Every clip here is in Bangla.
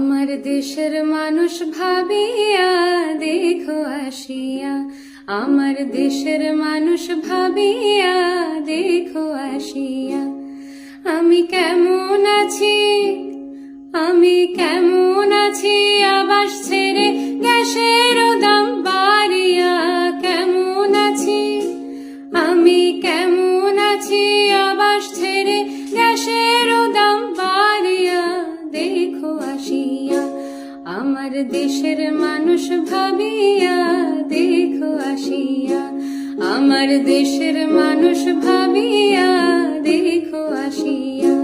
আমার দেশের মানুষ ভাবিয়া, দেখো আসিয়া। আমার দেশের মানুষ ভাবিয়া, দেখো আসিয়া। আমি কেমন আছি? আমি কেমন আছি? আবাস ছেড়ে গ্যাসের দাম বাড়িয়া কেমন আছি? আমি কেমন আছি? আবাস ছেড়ে গ্যাসের দেশের মানুষ ভাবিয়া দেখো আসিয়া, আমার দেশের মানুষ ভাবিয়া দেখো আসিয়া।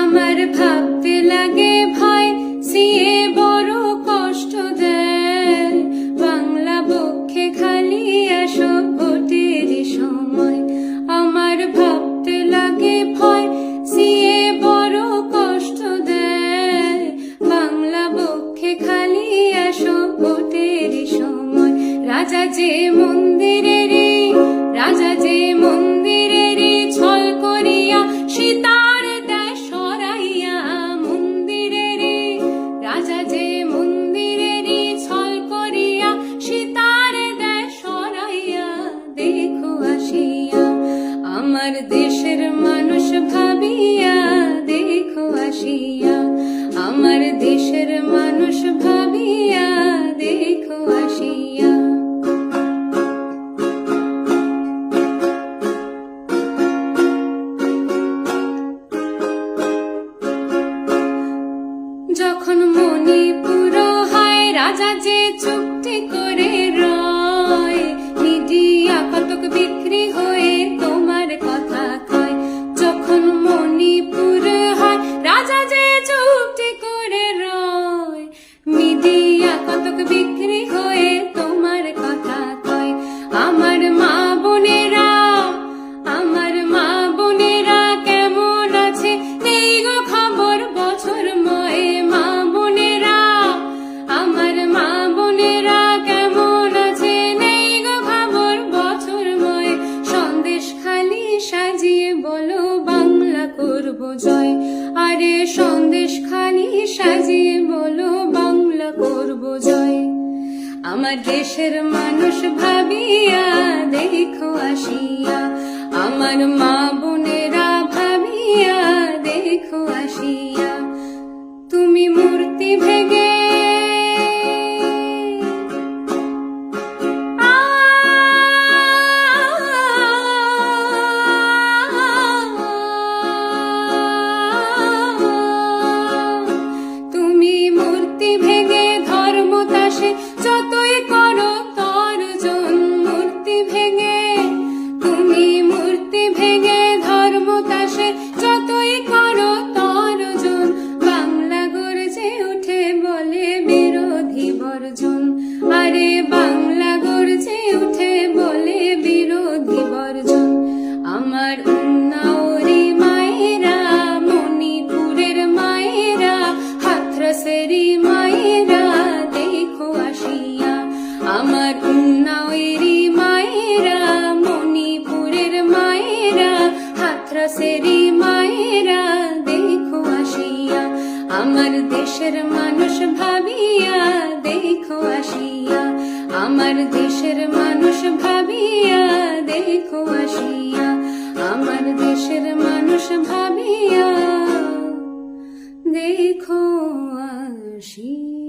আমার ভাবতে লাগে ভয় সিয়ে রাজা যে মন্দিরের রাজা যে মন্দিরের ছল করিয়া সীতার দেয় সরাইয়া মন্দিরের রাজা যে মন্দিরের ছল করিয়া সীতার দেয় সরাইয়া দেখো আসিয়া, আমার দেশের মানুষ ভাবিয়া দেখো আসিয়া। যখন মণিপুর হয়, রাজা যে চুক্তি করে রয় মিডিয়া কতক বিক্রি হয়ে তোমার কথা কয়। যখন মণিপুর হয়, রাজা যে চুক্তি করে রয় মিডিয়া কতক বিক্রি করব জয় আরে সন্দেশ খালি সাজিয়ে বলো, বাংলা করব জয়। আমার দেশের মানুষ ভাবিয়া, দেখো আসিয়া, আমার মা বোনেরা দেশের মানুষ ভাবিয়া, দেখো আসিয়া। আমার দেশের মানুষ ভাবিয়া, দেখো আসিয়া। আমার দেশের মানুষ ভাবিয়া, দেখো আসিয়া।